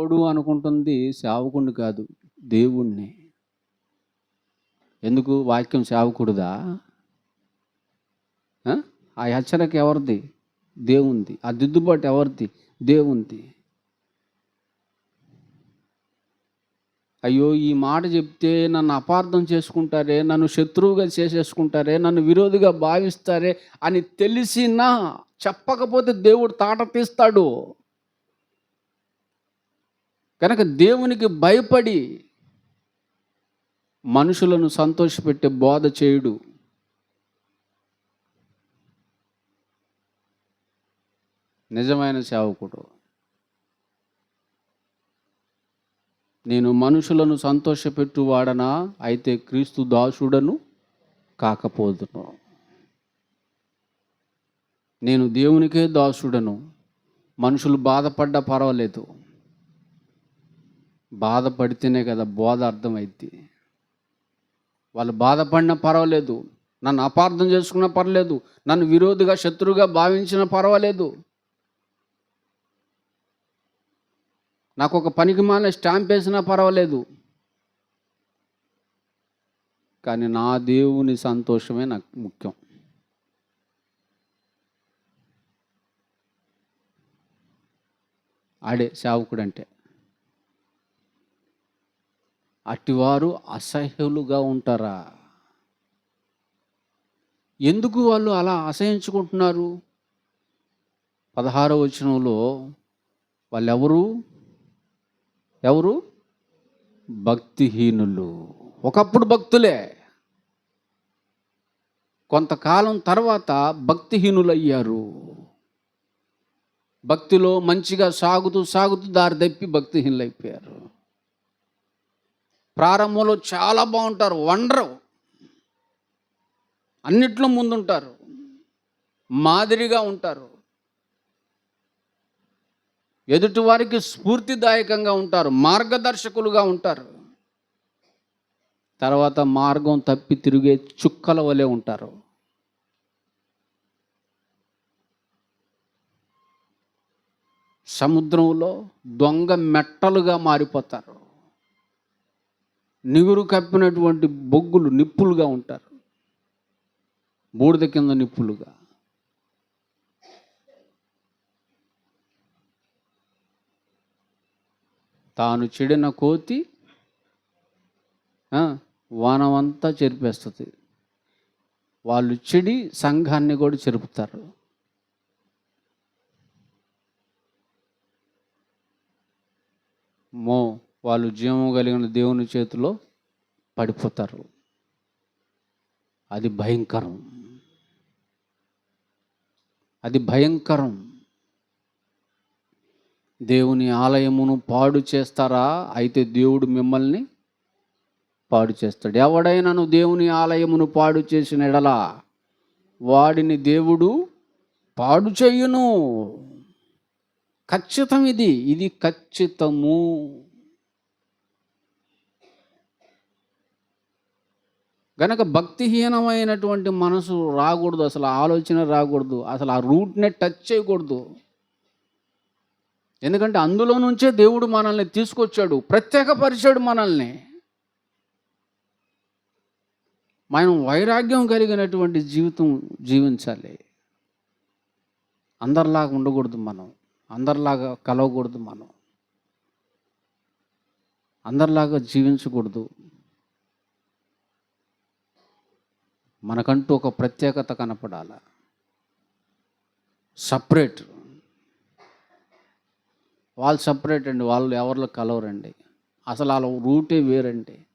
దేవుడు అనుకుంటుంది సేవకుడిని కాదు దేవుణ్ణి. ఎందుకు? వాక్యం సేవకుడుదా? ఆ? ఆ హెచ్చరిక ఎవరిది? దేవుంది. ఆ దిద్దుబాటు ఎవరిది? దేవుంది. అయ్యో ఈ మాట చెప్తే నన్ను అపార్థం చేసుకుంటారే నన్ను శత్రువుగా చేసేసుకుంటారే నన్ను విరోధిగా భావిస్తారే అని తెలిసినా చెప్పకపోతే దేవుడు తాట తీస్తాడు. కనుక దేవునికి భయపడి మనుషులను సంతోషపెట్టే బోధ చేయుడు. నిజమైన సేవకుడు. నేను మనుషులను సంతోషపెట్టువాడనా? అయితే క్రీస్తు దాసుడను కాకపోదును. నేను దేవునికే దాసుడను. మనుషులు బాధపడ్డా పర్వాలేదు. బాధపడితేనే కదా బోధ అర్థమైద్ది. వాళ్ళు బాధపడినా పర్వాలేదు నన్ను అపార్థం చేసుకున్నా పర్లేదు నన్ను విరోధిగా శత్రువుగా భావించినా పర్వాలేదు. నాకు ఒక పనికి మాల స్టాంప్ వేసినా పర్వాలేదు. కానీ నా దేవుని సంతోషమే నాకు ముఖ్యం. ఆడే సేవకుడు అంటే అటివారు అసహ్యులుగా ఉంటారా? ఎందుకు వాళ్ళు అలా అసహించుకుంటున్నారు? పదహారవ వచనంలో వాళ్ళెవరు? ఎవరు? భక్తిహీనులు. ఒకప్పుడు భక్తులే. కొంతకాలం తర్వాత భక్తిహీనులయ్యారు. భక్తిలో మంచిగా సాగుతూ సాగుతూ దారి తప్పి భక్తిహీనులైపోయారు. ప్రారంభంలో చాలా బాగుంటారు వండరు. అన్నిట్లో ముందుంటారు. మాదిరిగా ఉంటారు. ఎదుటివారికి స్ఫూర్తిదాయకంగా ఉంటారు మార్గదర్శకులుగా ఉంటారు. తర్వాత మార్గం తప్పి తిరిగే చుక్కల వలె ఉంటారు. సముద్రంలో దొంగ మెట్టలుగా మారిపోతారు. నిగురు కప్పినటువంటి బొగ్గులు నిప్పులుగా ఉంటారు. బూడిద కింద నిప్పులుగా. తాను చెడిన కోతి వానమంతా చెరిపేస్తుంది. వాళ్ళు చెడి సంఘాన్ని కూడా చెరుపుతారు. మో వాళ్ళు జీవము కలిగిన దేవుని చేతిలో పడిపోతారు. అది భయంకరం. అది భయంకరం. దేవుని ఆలయమును పాడు చేస్తారా? అయితే దేవుడు మిమ్మల్ని పాడు చేస్తాడు. ఎవడైనాను దేవుని ఆలయమును పాడు చేసిన ఎడలా వాడిని దేవుడు పాడు చేయును. ఖచ్చితం ఇది. ఇది ఖచ్చితము. గనక భక్తిహీనమైనటువంటి మనసు రాకూడదు అసలు ఆలోచన రాకూడదు అసలు ఆ రూట్నే టచ్ చేయకూడదు. ఎందుకంటే అందులో నుంచే దేవుడు మనల్ని తీసుకొచ్చాడు ప్రత్యేకపరిచాడు మనల్ని. మనం వైరాగ్యం కలిగినటువంటి జీవితం జీవించాలి. అందరిలాగా ఉండకూడదు మనం అందరిలాగా కలవకూడదు మనం. అందరిలాగా జీవించకూడదు. మనకంటూ ఒక ప్రత్యేకత కనపడాల. సపరేట్ వాళ్ళు సపరేట్ అండి వాళ్ళు ఎవరిలో కలవరండి. అసలు వాళ్ళ రూటే వేరండి.